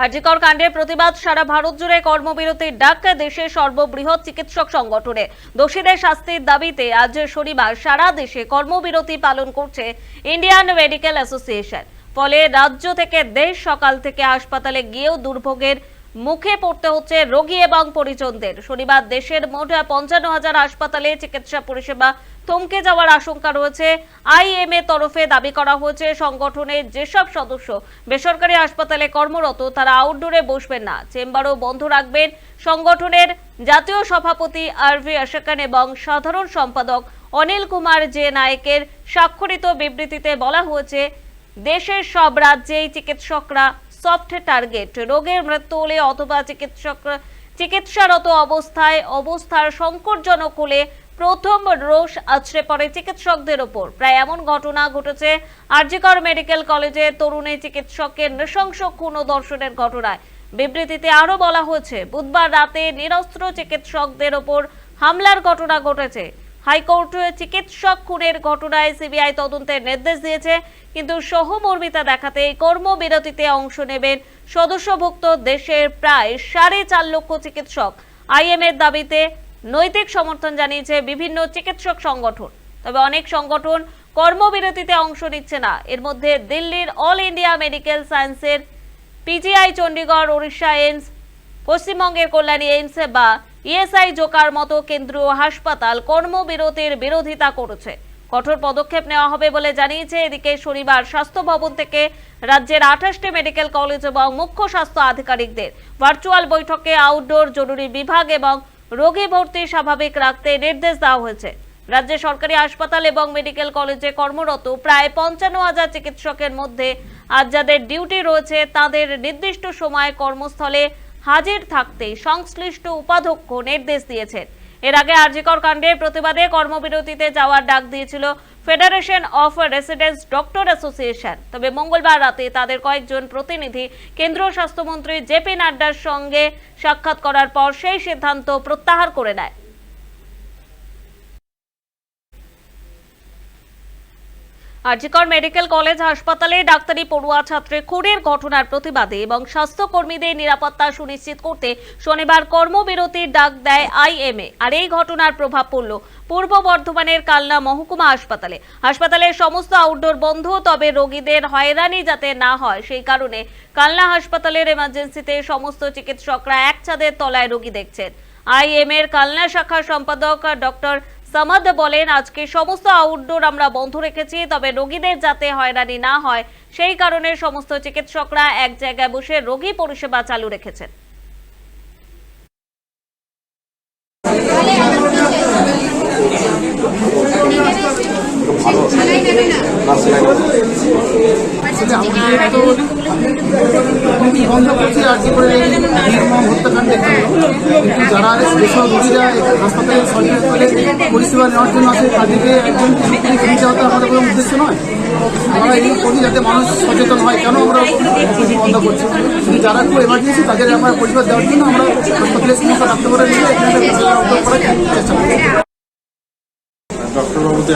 আরজিকর কাণ্ডের প্রতিবাদ, সারা ভারত জুড়ে কর্মবিরতির ডাক, দেশের সর্ববৃহৎ চিকিৎসক সংগঠনে। দোষীদের শাস্তির দাবিতে আজ শনিবার সারা দেশে কর্মবিরতি পালন করছে ইন্ডিয়ান মেডিকেল অ্যাসোসিয়েশন। ফলে রাজ্য থেকে দেশ সকাল থেকে হাসপাতালে গিয়েও দুর্ভোগের মুখে পড়তে হচ্ছে রোগী এবং পরিজনদের। শনিবার দেশের মোট পঞ্চান্ন হাজার হাসপাতালে চিকিৎসা পরিষেবা থমকে যাওয়ার আশঙ্কা রয়েছে। আইএমএ তরফে দাবি করা হয়েছে, সংগঠনের যেসব সদস্য বেসরকারি হাসপাতালে কর্মরত, তারা আউটডোরে বসবেন না। চেম্বারও বন্ধ রাখবেন সংগঠনের জাতীয় সভাপতি আরভি আশাকান এবং সাধারণ সম্পাদক অনিল কুমার জে নায়কের স্বাক্ষরিত বিবৃতিতে বলা হয়েছে, দেশের সব রাজ্যেই চিকিৎসকরা সফট টার্গেট রোগের মৃত্যু হলে অথবা চিকিৎসক, চিকিৎসারত অবস্থায় অবস্থার সংকটজনক হলে প্রথম রোষ আছড়ে পড়ে চিকিৎসকদের ওপর। প্রায় এমন ঘটনা ঘটেছে আরজিকর মেডিকেল কলেজে তরুণী চিকিৎসকের নৃশংস খুন ও দর্শনের ঘটনায়। বিবৃতিতে আরও বলা হয়েছে, বুধবার রাতে নিরস্ত্র চিকিৎসকদের ওপর হামলার ঘটনা ঘটেছে। হাইকোর্ট চিকিৎসক খুনের ঘটনায় সিবিআই তদন্তের নির্দেশ দিয়েছে, কিন্তু সহমর্মিতা দেখাতে কর্মবিরতিতে অংশ নেবেন সদস্যভুক্ত দেশের প্রায় সাড়ে চার লক্ষ চিকিৎসক। আইএমএর দাবিতে নৈতিক সমর্থন জানিয়েছে বিভিন্ন চিকিৎসক সংগঠন। তবে অনেক সংগঠন কর্মবিরতিতে অংশ নিচ্ছে না। এর মধ্যে দিল্লির অল ইন্ডিয়া মেডিকেল সায়েন্সের পিজিআই চণ্ডীগড়, ওড়িশা, এইমস, পশ্চিমবঙ্গের কল্যাণী এইমস বা ইএসআই জোকার মতো কেন্দ্রীয় হাসপাতাল কর্মবিরতির বিরোধিতা করেছে। কঠোর পদক্ষেপ নেওয়া হবে বলে জানিয়েছে এদিকে শনিবার স্বাস্থ্য ভবন থেকে রাজ্যের আঠাশটি মেডিকেল কলেজ এবং মুখ্য স্বাস্থ্য আধিকারিকদের ভার্চুয়াল বৈঠকে আউটডোর জরুরি বিভাগ এবং রোগী ভর্তি স্বাভাবিক রাখতে নির্দেশ দেওয়া হয়েছে। রাজ্যের সরকারি হাসপাতাল এবং মেডিকেল কলেজে কর্মরত প্রায় পঞ্চান্ন হাজার চিকিৎসকের মধ্যে আজ যাদের ডিউটি রয়েছে, তাদের নির্দিষ্ট সময়ে কর্মস্থলে হাজির থাকতে সংশ্লিষ্ট উপাধ্যক্ষ নির্দেশ দিয়েছেন। এর আগে আরজিকর কাণ্ডের প্রতিবাদে কর্মবিরতিতে যাওয়ার ডাক দিয়েছিল federation of residence doctor association তবে মঙ্গলবার রাতে তাদের কয়েকজন প্রতিনিধি কেন্দ্রীয় স্বাস্থ্যমন্ত্রী জেপি নাড্ডার সঙ্গে সাক্ষাৎ করার পর সেই সিদ্ধান্ত প্রত্যাহার করে নেয়। আরজিকর মেডিকেল কলেজ হাসপাতালে ডাক্তারি পড়ুয়া ছাত্রে খুনের ঘটনার প্রতিবাদে এবং স্বাস্থ্যকর্মীদের নিরাপত্তা সুনিশ্চিত করতে শনিবার কর্মবিরতির ডাক দেয় আইএমএ। আর এই ঘটনার প্রভাব পড়ল পূর্ব বর্ধমানের কালনা মহকুমা হাসপাতালে। হাসপাতালের সমস্ত আউটডোর বন্ধ, তবে রোগীদের হয়রানি যাতে না হয়, সেই কারণে কালনা হাসপাতালের এমার্জেন্সিতে সমস্ত চিকিৎসকরা এক ছাদের তলায় রোগী দেখছেন। আইএম এর কালনা শাখার সম্পাদক ডক্টর সামাদ বলেন, আজকে সমস্ত আউটডোর আমরা বন্ধ রেখেছি, তবে রোগীদের যাতে হয়রানি না হয়, সেই কারণে সমস্ত চিকিৎসকরা এক জায়গায় বসে রোগী পরিষেবা চালু রেখেছেন। আসলে আমাদের তো বন্ধ করছি আর কি করে যারা যেসব রোগীরা হাসপাতালে সরকারি পরিষেবা নেওয়ার জন্য তাদেরকে একজন ফিরে আমাদের কোনো উদ্দেশ্য নয়। আমরা করি যাতে মানুষ সচেতন হয়, কেন আমরা বন্ধ করছি? যারা খুব এমার্জেন্সি তাদের আমরা পরিষেবা দেওয়ার জন্য আমরা হাসপাতালে সমস্ত ডাক্তাররা নিয়ে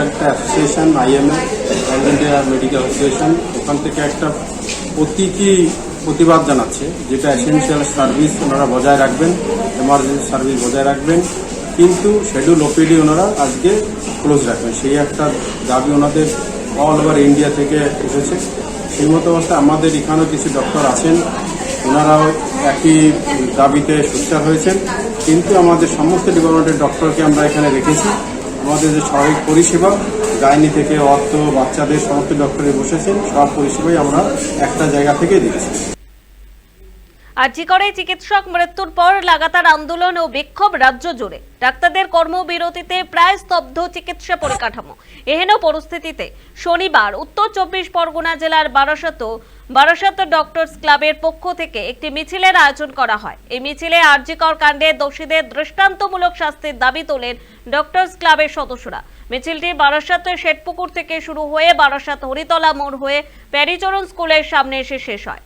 একটা association IMA India medical association ওখান থেকে একটা প্রতীকী প্রতিবাদ জানাচ্ছে, যেটা এসেন্সিয়াল সার্ভিস ওনারা বজায় রাখবেন এমার্জেন্সি সার্ভিস বজায় রাখবেন, কিন্তু শেডিউল ওপিডি ওনারা আজকে ক্লোজ রাখবেন। সেই একটা দাবি ওনাদের অল ওভার ইন্ডিয়া থেকে এসেছে। সেই মতো অবস্থায় আমাদের এখানেও কিছু ডক্টর আছেন, ওনারাও একই দাবিতে সোচ্চার হয়েছেন, কিন্তু আমাদের সমস্ত ডিপার্টমেন্টের ডক্টরকে আমরা এখানে রেখেছি। আমাদের যে স্বাভাবিক পরিষেবা গাইনি থেকে অর্থ বাচ্চাদের সমস্ত ডক্টরে বসেছেন। সব পরিষেবাই আমরা একটা জায়গা থেকে দিচ্ছি। আর্জিকরে চিকিৎসক মৃত্যুর পর লাগাতার আন্দোলন ও বিক্ষোভ রাজ্য জুড়ে, ডাক্তারদের কর্মবিরতিতে প্রায় স্তব্ধ চিকিৎসা পরিকাঠামো। এহেন পরিস্থিতিতে শনিবার উত্তর চব্বিশ পরগনা জেলার বারাসত বারাসত ডক্টরস ক্লাবের পক্ষ থেকে একটি মিছিলের আয়োজন করা হয়। এই মিছিলে আরজিকর কাণ্ডে দোষীদের দৃষ্টান্তমূলক শাস্তির দাবি তোলেন ডক্টরস ক্লাবের সদস্যরা। মিছিলটি বারাসাত শেটপুকুর থেকে শুরু হয়ে বারাসাত হরিতলা মোড় হয়ে প্যারিচরণ স্কুলের সামনে এসে শেষ হয়।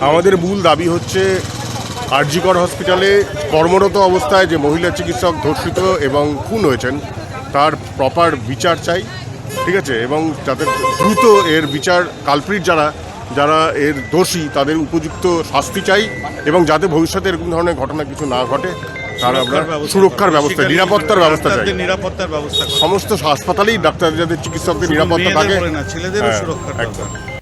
আমাদের মূল দাবি হচ্ছে আরজিকর হসপিটালে কর্মরত অবস্থায় যে মহিলা চিকিৎসক ধর্ষিত এবং খুন হয়েছেন তার প্রপার বিচার চাই ঠিক আছে? এবং যাতে দ্রুত এর বিচার কালপ্রিট যারা যারা এর দোষী তাদের উপযুক্ত শাস্তি চাই এবং যাতে ভবিষ্যতে এরকম ধরনের ঘটনা কিছু না ঘটে তারা আমরা সুরক্ষার ব্যবস্থা নিরাপত্তার ব্যবস্থা চাই। নিরাপত্তার ব্যবস্থা সমস্ত হাসপাতালেই ডাক্তার যাদের চিকিৎসকদের নিরাপত্তা থাকে। ছেলেদের ছেলেদেরও হ্যাঁ, একদম। দরকার।